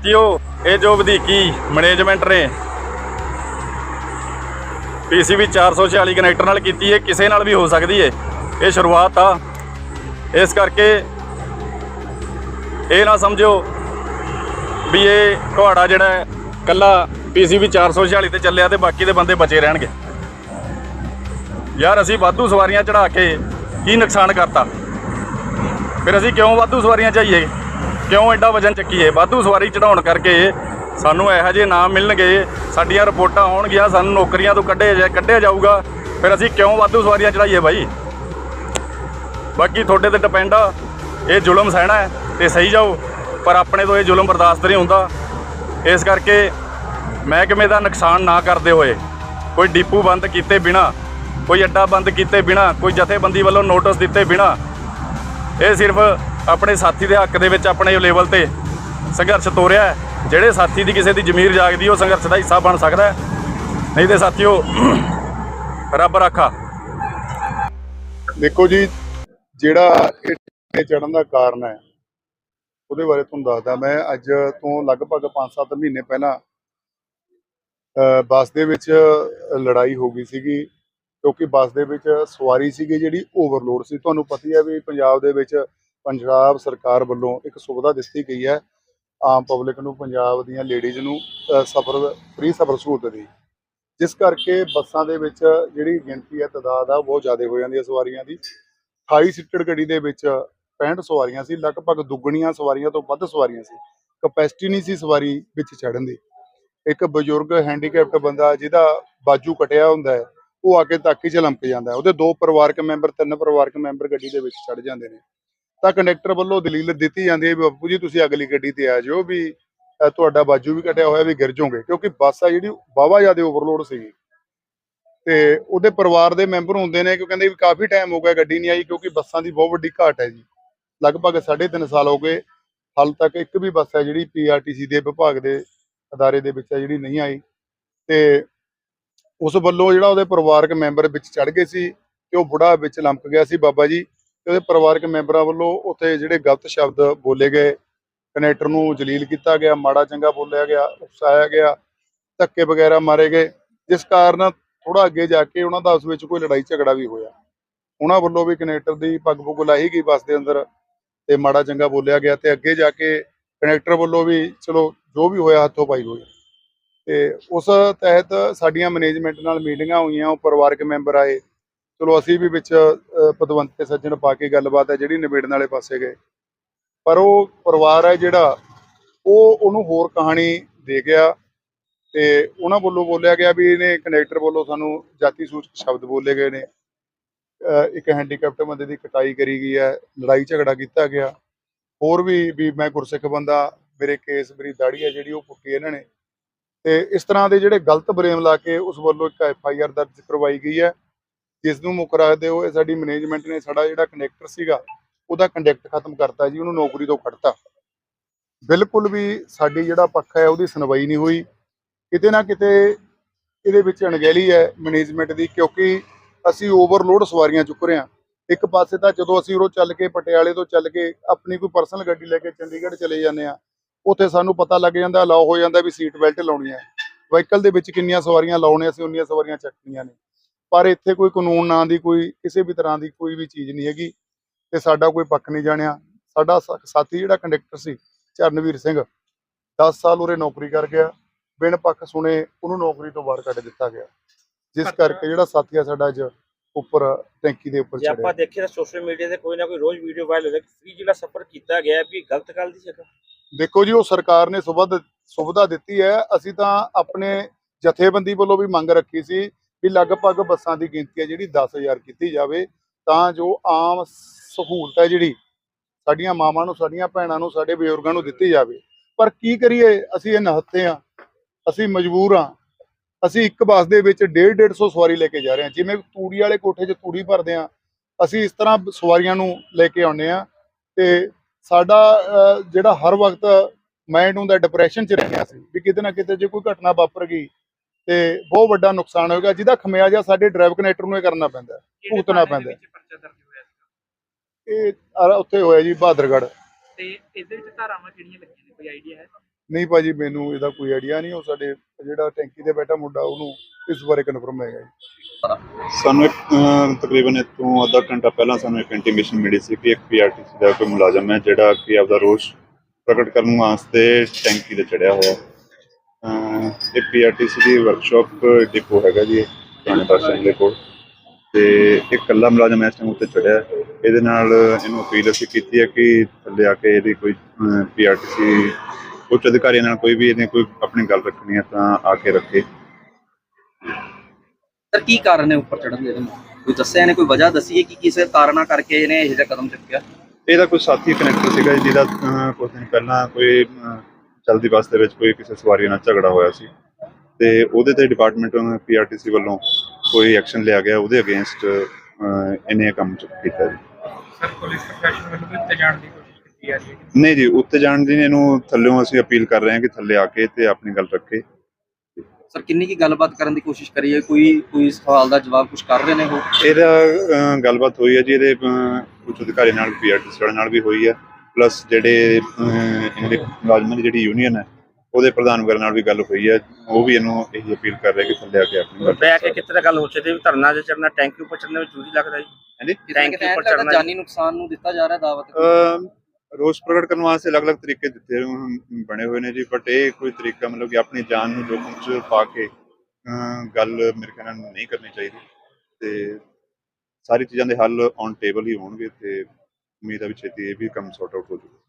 ਸਾਥੀਓ ਇਹ ਜੋ ਵਧੀਕੀ ਮੈਨੇਜਮੈਂਟ ਨੇ ਪੀਸੀਬੀ 446 ਕਨੈਕਟਰ ਨਾਲ ਕੀਤੀ ਹੈ ਕਿਸੇ ਨਾਲ ਵੀ ਹੋ ਸਕਦੀ ਹੈ ਇਹ ਸ਼ੁਰੂਆਤ ਆ। ਇਸ ਕਰਕੇ ਇਹ ਨਾ ਸਮਝੋ ਵੀ ਇਹ ਤੁਹਾਡਾ ਜਿਹੜਾ ਹੈ, ਕੱਲਾ ਪੀਸੀਬੀ 446 ਤੇ ਚੱਲਿਆ ਤੇ ਬਾਕੀ ਦੇ ਬੰਦੇ ਬਚੇ ਰਹਿਣਗੇ। ਯਾਰ ਅਸੀਂ ਵਾਧੂ ਸਵਾਰੀਆਂ ਚੜਾ ਕੇ ਕੀ ਨੁਕਸਾਨ ਕਰਤਾ? ਫਿਰ ਅਸੀਂ ਕਿਉਂ ਵਾਧੂ ਸਵਾਰੀਆਂ ਚਾਹੀਏ? ਕਿਉਂ ਐਡਾ ਵਜਨ ਚੱਕੀਏ? ਵਾਧੂ ਸਵਾਰੀ ਚੜਾਉਣ ਕਰਕੇ ਸਾਨੂੰ ਇਹੋ ਜਿਹੇ ਨਾਮ ਮਿਲਣਗੇ। ਸਾਡੀਆਂ ਰਿਪੋਰਟਾਂ ਹੋਣਗੀਆਂ ਸਾਨੂੰ ਨੌਕਰੀਆਂ ਤੋਂ ਕੱਢਿਆ ਜਾ, ਕੱਢਿਆ ਜਾਊਗਾ। ਫਿਰ ਅਸੀਂ ਕਿਉਂ ਵਾਧੂ ਸਵਾਰੀਆਂ ਚੜਾਈਏ ਬਾਈ? ਬਾਕੀ ਤੁਹਾਡੇ ਤੇ ਡਿਪੈਂਡ ਆ। ਇਹ ਜ਼ੁਲਮ ਸਹਿਣਾ ਹੈ ਤੇ ਸਹੀ ਜਾਓ, ਪਰ ਆਪਣੇ ਤੋਂ ਇਹ ਜ਼ੁਲਮ ਬਰਦਾਸ਼ਤ ਨਹੀਂ ਹੁੰਦਾ। ਇਸ ਕਰਕੇ ਮਹਿਕਮੇ ਦਾ ਨੁਕਸਾਨ ਨਾ ਕਰਦੇ ਹੋਏ, ਕੋਈ ਡੀਪੂ ਬੰਦ ਕੀਤੇ ਬਿਨਾ, ਕੋਈ ਅੱਡਾ ਬੰਦ ਕੀਤੇ ਬਿਨਾ, ਕੋਈ ਜਥੇਬੰਦੀ ਵੱਲੋਂ ਨੋਟਿਸ ਦਿੱਤੇ ਬਿਨਾ, ਇਹ ਸਿਰਫ ਆਪਣੇ ਸਾਥੀ ਦੇ ਹੱਕ ਦੇ ਵਿੱਚ ਆਪਣੇ ਲੈਵਲ ਤੇ ਸੰਘਰਸ਼ ਤੋਰਿਆ ਹੈ। ਜਿਹੜੇ ਸਾਥੀ ਦੀ ਕਿਸੇ ਦੀ ਜ਼ਮੀਰ ਜਾਗਦੀ, ਉਹ ਸੰਘਰਸ਼ ਦਾ ਹਿੱਸਾ ਬਣ ਸਕਦਾ ਹੈ। ਨਹੀਂ ਤੇ ਸਾਥੀਓ, ਰੱਬ ਰਾਖਾ ਦੇਖੋ ਜੀ, ਜਿਹੜਾ ਇਹ ਚੜਨ ਦਾ ਕਾਰਨ ਹੈ, ਉਹਦੇ ਬਾਰੇ ਤੁਹਾਨੂੰ ਦੱਸਦਾ ਮੈਂ ਅੱਜ ਤੋਂ ਲਗਭਗ 5-7 ਮਹੀਨੇ ਪਹਿਲਾਂ ਬੱਸ ਦੇ ਵਿੱਚ ਲੜਾਈ ਹੋ ਗਈ ਸੀਗੀ, ਕਿਉਂਕਿ ਬੱਸ ਦੇ ਵਿੱਚ ਸਵਾਰੀ ਸੀਗੀ ਜਿਹੜੀ ਓਵਰਲੋਡ ਸੀ ਤੁਹਾਨੂੰ ਪਤਾ ਹੀ ਹੈ ਵੀ ਪੰਜਾਬ ਦੇ ਵਿੱਚ ਪੰਜਾਬ ਸਰਕਾਰ ਵੱਲੋਂ ਇੱਕ ਸੁਵਿਧਾ ਦਿੱਤੀ ਗਈ ਹੈ ਆਮ ਪਬਲਿਕ ਨੂੰ ਪੰਜਾਬ ਦੀਆਂ ਲੇਡੀਜ਼ ਨੂੰ ਅ, ਸਫ਼ਰ ਫ੍ਰੀ ਸਫ਼ਰ ਸਹੂਲਤ ਦੀ। ਜਿਸ ਕਰਕੇ ਬੱਸਾਂ ਦੇ ਵਿੱਚ ਜਿਹੜੀ ਗਿਣਤੀ ਹੈ ਤਦਾਦ ਆ ਬਹੁਤ ਜ਼ਿਆਦਾ ਹੋ ਜਾਂਦੀ ਹੈ ਸਵਾਰੀਆਂ ਦੀ। 28 ਸੀਟਡ ਗੱਡੀ ਦੇ ਵਿੱਚ 65 ਸਵਾਰੀਆਂ ਸੀ ਲਗਭਗ ਦੁੱਗਣੀਆਂ ਸਵਾਰੀਆਂ ਤੋਂ ਵੱਧ ਸਵਾਰੀਆਂ ਸੀ। ਕਪੈਸਿਟੀ ਨਹੀਂ ਸੀ ਸਵਾਰੀ ਵਿੱਚ ਚੜਨ ਦੀ। ਇੱਕ ਬਜ਼ੁਰਗ ਹੈਂਡੀਕੈਪਟ ਬੰਦਾ ਜਿਹਦਾ ਬਾਜੂ ਕਟਿਆ ਹੁੰਦਾ ਹੈ ਉਹ ਆ ਕੇ ਤਾਕੀ ਚ ਲੰਮਕ ਜਾਂਦਾ ਉਹਦੇ ਦੋ ਪਰਿਵਾਰਕ ਮੈਂਬਰ ਤਿੰਨ ਪਰਿਵਾਰਕ ਮੈਂਬਰ ਗੱਡੀ ਦੇ ਵਿੱਚ ਚੜ ਜਾਂਦੇ ਨੇ। ਤਾਂ ਕੰਡਕਟਰ ਵੱਲੋਂ ਦਲੀਲ ਦਿੱਤੀ ਜਾਂਦੀ ਹੈ ਵੀ ਬਾਪੂ ਜੀ, ਤੁਸੀਂ ਅਗਲੀ ਗੱਡੀ ਤੇ ਆ ਜਾਓ ਵੀ ਤੁਹਾਡਾ ਬਾਜੂ ਵੀ ਕਟਿਆ ਹੋਇਆ ਵੀ ਗਿਰ ਜਾਓਗੇ, ਕਿਉਂਕਿ ਬੱਸ ਆ ਜਿਹੜੀ, ਵਾਹਵਾ ਜ਼ਿਆਦਾ ਓਵਰਲੋਡ ਸੀਗੀ। ਤੇ ਉਹਦੇ ਪਰਿਵਾਰ ਦੇ ਮੈਂਬਰ ਹੁੰਦੇ ਨੇ ਕਿ ਕਹਿੰਦੇ ਵੀ ਕਾਫੀ ਟਾਈਮ ਹੋ ਗਿਆ ਗੱਡੀ ਨਹੀਂ ਆਈ, ਕਿਉਂਕਿ ਬੱਸਾਂ ਦੀ ਬਹੁਤ ਵੱਡੀ ਘਾਟ ਹੈ ਜੀ। ਲਗਭਗ 3.5 ਸਾਲ ਹੋ ਗਏ, ਹਾਲ ਤੱਕ ਇੱਕ ਵੀ ਬੱਸ ਹੈ ਜਿਹੜੀ ਪੀਆਰਟੀਸੀ ਦੇ ਵਿਭਾਗ ਦੇ ਅਦਾਰੇ ਦੇ ਵਿੱਚ ਹੈ ਜਿਹੜੀ ਨਹੀਂ ਆਈ। ਤੇ ਉਸ ਵੱਲੋਂ ਜਿਹੜਾ ਉਹਦੇ ਪਰਿਵਾਰਕ ਮੈਂਬਰ ਵਿੱਚ ਚੜ ਗਏ ਸੀ, ਤੇ ਉਹ ਬੁੜਾ ਵਿੱਚ ਲੰਮਕ ਗਿਆ ਸੀ, ਬਾਬਾ ਜੀ। ਤੇ ਉਹਦੇ ਪਰਿਵਾਰਕ ਮੈਂਬਰਾਂ ਵੱਲੋਂ ਉੱਥੇ ਜਿਹੜੇ ਗਲਤ ਸ਼ਬਦ ਬੋਲੇ ਗਏ। ਕਨੈਕਟਰ ਨੂੰ ਜਲੀਲ ਕੀਤਾ ਗਿਆ, ਮਾੜਾ ਚੰਗਾ ਬੋਲਿਆ ਗਿਆ, ਉਕਸਾਇਆ ਗਿਆ, ਧੱਕੇ ਵਗੈਰਾ ਮਾਰੇ ਗਏ। ਜਿਸ ਕਾਰਨ ਥੋੜਾ ਅੱਗੇ ਜਾ ਕੇ ਉਹਨਾਂ ਦਾ ਉਸ ਵਿੱਚ ਕੋਈ ਲੜਾਈ ਝਗੜਾ ਵੀ ਹੋਇਆ। ਉਹਨਾਂ ਵੱਲੋਂ ਵੀ ਕਨੈਕਟਰ ਦੀ ਪੱਗ ਪੁੱਗ ਲਾਹੀ ਗਈ ਬੱਸ ਦੇ ਅੰਦਰ ਤੇ ਮਾੜਾ ਚੰਗਾ ਬੋਲਿਆ ਗਿਆ ਤੇ ਅੱਗੇ ਜਾ ਕੇ ਕਨੈਕਟਰ ਵੱਲੋਂ ਵੀ ਚਲੋ ਜੋ ਵੀ ਹੋਇਆ ਹੱਥੋਂ ਪਾਈ ਹੋਈ। ਤੇ ਉਸ ਤਹਿਤ ਸਾਡੀਆਂ ਮੈਨੇਜਮੈਂਟ ਨਾਲ ਮੀਟਿੰਗਾਂ ਹੋਈਆਂ, ਉਹ ਪਰਿਵਾਰਕ ਮੈਂਬਰ ਆਏ। ਚਲੋ ਅਸੀਂ ਵੀ ਵਿੱਚ ਪਦਵੰਤ ਤੇ ਸੱਜਣ ਪਾ ਕੇ ਗੱਲਬਾਤ ਹੈ, ਜਿਹੜੀ ਨਿਬੇੜਨ ਵਾਲੇ ਪਾਸੇ ਗਏ। ਪਰ ਉਹ ਪਰਿਵਾਰ ਹੈ ਜਿਹੜਾ, ਉਹ ਉਹਨੂੰ ਹੋਰ ਕਹਾਣੀ ਦੇ ਗਿਆ ਤੇ ਉਹਨਾਂ ਵੱਲੋਂ ਬੋਲਿਆ ਗਿਆ ਵੀ ਇਹਨੇ ਕਨੈਕਟਰ ਵੱਲੋਂ ਸਾਨੂੰ ਜਾਤੀ ਸੂਚਕ ਸ਼ਬਦ ਬੋਲੇ ਗਏ ਨੇ। ਇੱਕ ਹੈਂਡੀਕੈਪਟ ਬੰਦੇ ਦੀ ਕਟਾਈ ਕਰੀ ਗਈ ਹੈ, ਲੜਾਈ ਝਗੜਾ ਕੀਤਾ ਗਿਆ। ਹੋਰ ਵੀ ਵੀ ਮੈਂ ਗੁਰਸਿੱਖ ਬੰਦਾ, ਮੇਰੇ ਕੇਸ, ਮੇਰੀ ਦਾੜੀ ਹੈ ਜਿਹੜੀ ਉਹ ਪੁੱਟੀ ਇਹਨਾਂ ਨੇ। ਤੇ ਇਸ ਤਰ੍ਹਾਂ ਦੇ ਜਿਹੜੇ ਗਲਤ ਬਰੇਮ ਲਾ ਕੇ ਉਸ ਵੱਲੋਂ ਇੱਕ ਐਫ ਆਈ ਆਰ ਦਰਜ ਕਰਵਾਈ ਗਈ ਹੈ। ਜਿਸ ਨੂੰ ਮੁੱਖ ਰੱਖਦੇ ਹੋਏ ਸਾਡੀ ਮੈਨੇਜਮੈਂਟ ਨੇ ਸਾਡਾ ਜਿਹੜਾ ਕੰਡਕਟਰ ਸੀਗਾ, ਉਹਦਾ ਕੰਡਕਟ ਖਤਮ ਕਰਤਾ ਜੀ, ਉਹਨੂੰ ਨੌਕਰੀ ਤੋਂ ਕੱਢਤਾ। ਬਿਲਕੁਲ ਵੀ ਸਾਡੀ ਜਿਹੜਾ ਪੱਖ ਹੈ, ਉਹਦੀ ਸੁਣਵਾਈ ਨਹੀਂ ਹੋਈ। ਕਿਤੇ ਨਾ ਕਿਤੇ ਇਹਦੇ ਵਿੱਚ ਅਣਗਹਿਲੀ ਹੈ ਮੈਨੇਜਮੈਂਟ ਦੀ, ਕਿਉਂਕਿ ਅਸੀਂ ਓਵਰਲੋਡ ਸਵਾਰੀਆਂ ਚੁੱਕ ਰਹੇ ਹਾਂ। ਇੱਕ ਪਾਸੇ ਤਾਂ ਜਦੋਂ ਅਸੀਂ ਉਰੋਂ ਚੱਲ ਕੇ ਪਟਿਆਲੇ ਤੋਂ ਚੱਲ ਕੇ ਆਪਣੀ ਕੋਈ ਪਰਸਨਲ ਗੱਡੀ ਲੈ ਕੇ ਚੰਡੀਗੜ੍ਹ ਚਲੇ ਜਾਂਦੇ ਆ ਉੱਥੇ ਸਾਨੂੰ ਪਤਾ ਲੱਗ ਜਾਂਦਾ ਲਾਓ ਹੋ ਜਾਂਦਾ ਵੀ ਸੀਟ ਬੈਲਟ ਲਾਉਣੀ ਹੈ। ਵਹੀਕਲ ਦੇ ਵਿੱਚ ਕਿੰਨੀਆਂ ਸਵਾਰੀਆਂ ਲਾਉਣੇ, ਅਸੀਂ ਉਨੀਆਂ ਸਵਾਰੀਆਂ ਚੱਕਣੀਆਂ ਨੇ। ਪਰ ਇੱਥੇ ਕੋਈ ਕਾਨੂੰਨ ਨਾਂ ਦੀ ਕੋਈ ਕਿਸੇ ਵੀ ਤਰ੍ਹਾਂ ਦੀ ਕੋਈ ਵੀ ਚੀਜ਼ ਨਹੀਂ ਹੈਗੀ ਤੇ ਸਾਡਾ ਕੋਈ ਪੱਖ ਨਹੀਂ ਜਾਣਿਆ। ਸਾਡਾ ਸਾਥੀ ਜਿਹੜਾ ਕੰਡਕਟਰ ਸੀ ਚਰਨਵੀਰ ਸਿੰਘ 10 ਸਾਲ ਉਰੇ ਨੌਕਰੀ ਕਰ ਗਿਆ ਬਿਨ ਪੱਖ ਸੁਣੇ ਉਹਨੂੰ ਨੌਕਰੀ ਤੋਂ ਬਾਹਰ ਕੱਢ ਦਿੱਤਾ ਗਿਆ। ਜਿਸ ਕਰਕੇ ਜਿਹੜਾ ਸਾਥੀ ਆ ਸਾਡਾ ਅੱਜ ਉੱਪਰ ਟੈਂਕੀ ਦੇ ਉੱਪਰ ਆਪਾਂ ਚੜਿਆ ਦੇਖੀਏ ਤਾਂ ਸੋਸ਼ਲ ਮੀਡੀਆ ਤੇ ਕੋਈ ਨਾ ਕੋਈ ਰੋਜ਼ ਵੀਡੀਓ ਵਾਇਰਲ ਹੋ ਰਿਹਾ ਫ੍ਰੀ ਜਿਹੜਾ ਸਫਰ ਕੀਤਾ ਗਿਆ ਵੀ ਗਲਤ ਗੱਲ ਦੀ ਜਗ੍ਹਾ। ਦੇਖੋ ਜੀ ਉਹ ਸਰਕਾਰ ਨੇ ਸੁਵਿਧਾ ਸੁਵਿਧਾ ਦਿੱਤੀ ਹੈ। ਅਸੀਂ ਤਾਂ ਆਪਣੇ ਜਥੇਬੰਦੀ ਵੱਲੋਂ ਵੀ ਮੰਗ ਰੱਖੀ ਸੀ ਵੀ ਲਗਭਗ ਬੱਸਾਂ ਦੀ ਗਿਣਤੀ ਹੈ ਜਿਹੜੀ 10000 ਕੀਤੀ ਜਾਵੇ, ਤਾਂ ਜੋ ਆਮ ਸਹੂਲਤ ਹੈ ਜਿਹੜੀ ਸਾਡੀਆਂ ਮਾਵਾਂ ਨੂੰ, ਸਾਡੀਆਂ ਭੈਣਾਂ ਨੂੰ, ਸਾਡੇ ਬਜ਼ੁਰਗਾਂ ਨੂੰ ਦਿੱਤੀ ਜਾਵੇ। ਪਰ ਕੀ ਕਰੀਏ? ਅਸੀਂ ਇਹ ਨਹੱਤੇ ਆ ਅਸੀਂ ਮਜਬੂਰ ਆ ਅਸੀਂ ਇੱਕ ਬੱਸ ਦੇ ਵਿੱਚ 1.5 150 ਸਵਾਰੀ ਲੈ ਕੇ ਜਾ ਰਹੇ ਹਾਂ। ਜਿਵੇਂ ਤੂੜੀ ਵਾਲੇ ਕੋਠੇ 'ਚ ਤੂੜੀ ਭਰਦੇ ਆ ਅਸੀਂ ਇਸ ਤਰ੍ਹਾਂ ਸਵਾਰੀਆਂ ਨੂੰ ਲੈ ਕੇ ਆਉਂਦੇ ਆ ਤੇ ਸਾਡਾ ਜਿਹੜਾ ਹਰ ਵਕਤ ਮਾਈਂਡ ਹੁੰਦਾ ਡਿਪਰੈਸ਼ਨ 'ਚ ਰਹਿੰਦੇ ਸੀ ਵੀ ਕਿਤੇ ਨਾ ਕਿਤੇ ਜੇ ਕੋਈ ਘਟਨਾ ਵਾਪਰ ਗਈ ਤੇ ਬਹੁਤ ਵੱਡਾ ਨੁਕਸਾਨ ਹੋਏਗਾ ਜਿਹਦਾ ਖਮਿਆਜਾ ਸਾਡੇ ਡਰਾਈਵ ਕਨੈਕਟਰ ਨੂੰ ਇਹ ਕਰਨਾ ਪੈਂਦਾ ਹੈ। ਭੁਗਤਣਾ ਪੈਂਦਾ। ਹੈ। ਇਹ ਉੱਥੇ ਹੋਇਆ ਜੀ ਬਹਾਦਰਗੜ੍ਹ। ਤੇ ਇਹਦੇ ਵਿੱਚ ਧਾਰਾਵਾਂ ਕਿਹੜੀਆਂ ਲੱਗੀਆਂ ਨੇ? ਕੋਈ ਆਈਡੀਆ ਹੈ? ਨਹੀਂ ਭਾਜੀ ਮੈਨੂੰ ਇਹਦਾ ਕੋਈ ਆਈਡੀਆ ਨਹੀਂ ਉਹ ਸਾਡੇ ਜਿਹੜਾ ਟੈਂਕੀ ਤੇ ਬੈਠਾ ਮੁੰਡਾ ਉਹਨੂੰ ਇਸ ਬਾਰੇ ਕਨਫਰਮ ਹੈਗਾ ਜੀ। ਸਾਨੂੰ ਇੱਕ ਤਕਰੀਬਨ ਇੱਥੋਂ ਅੱਧਾ ਘੰਟਾ ਪਹਿਲਾਂ ਸਾਨੂੰ ਇੱਕ ਇੰਟੀਮੇਸ਼ਨ ਮਿਲੀ ਸੀ ਕਿ ਇੱਕ ਪੀਆਰਟੀਸੀ ਦਾ ਕੋਈ ਮੁਲਾਜ਼ਮ ਹੈ ਜਿਹੜਾ ਕਿ ਆਪਦਾ ਰੋਸ ਪ੍ਰਗਟ ਕਰਨ ਵਾਸਤੇ ਟੈਂਕੀ ਤੇ ਚੜਿਆ ਹੋਇਆ। ਇਹ ਪੀਆਰਟੀਸੀ ਦੀ ਵਰਕਸ਼ਾਪ ਡਿਪੋ ਹੈਗਾ ਜੀ ਪੁਰਾਣੇ ਬੱਸ ਸਟੈਂਡ ਦੇ ਕੋਲ। ਤੇ ਇੱਕ ਇਕੱਲਾ ਮੁਲਾਜ਼ਮ ਇਸ ਟਾਈਮ ਉੱਤੇ ਚੜਿਆ। ਇਹਦੇ ਨਾਲ ਇਹਨੂੰ ਅਪੀਲ ਅਸੀਂ ਕੀਤੀ ਹੈ ਕਿ ਥੱਲੇ ਆ ਕੇ ਇਹਦੀ ਕੋਈ ਪੀਆਰਟੀਸੀ ਉੱਚ ਅਧਿਕਾਰੀਆਂ ਨਾਲ ਕੋਈ ਵੀ ਇਹਨੇ ਕੋਈ ਆਪਣੀ ਗੱਲ ਰੱਖਣੀ ਹੈ ਤਾਂ ਆ ਕੇ ਰੱਖੇ। ਸਰ ਕੀ ਕਾਰਨ ਹੈ ਉੱਪਰ ਚੜਨ ਦੇ? ਕੋਈ ਦੱਸਿਆ ਇਹਨੇ ਕੋਈ ਵਜ੍ਹਾ ਦੱਸੀ ਹੈ ਕਿ ਕਿਸੇ ਕਾਰਨਾ ਕਰਕੇ ਇਹਨੇ ਇਹ ਜਿਹਾ ਕਦਮ ਚੁੱਕਿਆ? ਇਹਦਾ ਕੋਈ ਸਾਥੀ ਕਨੈਕਟਰ ਸੀਗਾ ਜਿਹਦਾ ਕੁਝ ਦਿਨ ਪਹਿਲਾਂ ਕੋਈ ਚਲਦੀ ਬੱਸ ਦੇ ਵਿੱਚ ਕੋਈ ਕਿਸੇ ਸਵਾਰੀ ਨਾਲ ਝਗੜਾ ਹੋਇਆ ਸੀ ਤੇ ਉਹਦੇ ਤੇ ਡਿਪਾਰਟਮੈਂਟ ਪੀਆਰਟੀਸੀ ਵੱਲੋਂ ਕੋਈ ਐਕਸ਼ਨ ਲਿਆ ਗਿਆ ਉਹਦੇ ਅਗੇਂਸਟ ਇਹਨੇ ਇਹ ਕੰਮ ਚੁੱਕ ਕੀਤਾ ਜੀ। ਸਰ ਪੁਲਿਸ ਪ੍ਰਸ਼ਾਸਨ ਵੱਲੋਂ ਵੀ ਉੱਤੇ ਜਾਣ ਦੀ ਕੋਸ਼ਿਸ਼ ਕੀਤੀ ਜਾ ਰਹੀ ਹੈ? ਨਹੀਂ ਜੀ ਉੱਤੇ ਜਾਣ ਦੀ ਨਹੀਂ, ਇਹਨੂੰ ਥੱਲੇੋਂ ਅਸੀਂ ਅਪੀਲ ਕਰ ਰਹੇ ਹਾਂ ਕਿ ਥੱਲੇ ਆ ਕੇ ਤੇ ਆਪਣੀ ਗੱਲ ਰੱਖੇ। ਸਰ ਕਿੰਨੀ ਕੀ ਗੱਲਬਾਤ ਕਰਨ ਦੀ ਕੋਸ਼ਿਸ਼ ਕਰੀ ਹੈ? ਕੋਈ ਕੋਈ ਸਵਾਲ ਦਾ ਜਵਾਬ ਕੁਝ ਕਰ ਰਹੇ ਨੇ ਉਹ? ਇਹਦਾ ਗੱਲਬਾਤ ਹੋਈ ਹੈ ਜੀ ਇਹਦੇ ਉੱਚ ਅਧਿਕਾਰੀ ਨਾਲ ਪੀਆਰਟੀਸੀ ਨਾਲ ਵੀ ਹੋਈ ਹੈ। ਪਲੱਸ ਜਿਹੜੇ ਇਹਨਾਂ ਦੇ ਮੁਲਾਜ਼ਮਾਂ ਦੀ ਜਿਹੜੀ ਯੂਨੀਅਨ ਹੈ ਉਹਦੇ ਪ੍ਰਧਾਨ ਵਗੈਰਾ ਨਾਲ ਵੀ ਗੱਲ ਹੋਈ ਹੈ ਉਹ ਵੀ ਇਹਨੂੰ ਇਹ ਅਪੀਲ ਕਰ ਰਹੇ ਕਿ ਥੱਲੇ ਆ ਕੇ ਆਪਣੀ ਗੱਲ ਬੈ ਕੇ ਕਿਤੇ ਗੱਲ ਹੋ ਚੁੱਕੀ ਵੀ ਧਰਨਾ ਜੇ ਚੜਨਾ ਟੈਂਕੀ ਉੱਪਰ ਚੜਨੇ ਵਿੱਚ ਜੂਰੀ ਲੱਗਦਾ ਜੀ। ਹਾਂਜੀ? ਐਂ ਉੱਪਰ ਚੜ੍ਹਨਾ ਜਾਨੀ ਨੁਕਸਾਨ ਨੂੰ ਦਿੱਤਾ ਜਾ ਰਿਹਾ ਦਾਅਵਤ ਰੋਸ ਪ੍ਰਗਟ ਕਰਨ ਵਾਸਤੇ ਅਲੱਗ-ਅਲੱਗ ਤਰੀਕੇ ਦਿੱਤੇ ਹੋਏ- ਬਣੇ ਹੋਏ ਨੇ ਜੀ ਬਟ ਇਹ ਕੋਈ ਤਰੀਕਾ ਮਤਲਬ ਕਿ ਆਪਣੀ ਜਾਨ ਨੂੰ ਜੋਖਮ 'ਚ ਪਾ ਕੇ ਗੱਲ ਮੇਰੇ ਖਿਆਲ ਨਾਲ ਨਹੀਂ ਕਰਨੀ ਚਾਹੀਦੀ ਤੇ ਸਾਰੀ ਚੀਜ਼ਾਂ ਦੇ ਹੱਲ ਔਨ ਟੇਬਲ ਹੀ ਹੋਣਗੇ ਤੇ ਉਮੀਦ ਹੈ ਵੀ ਛੇਤੀ ਇਹ ਵੀ ਕੰਮ ਸੌਟ ਆਊਟ ਹੋ ਜਾਊਗਾ।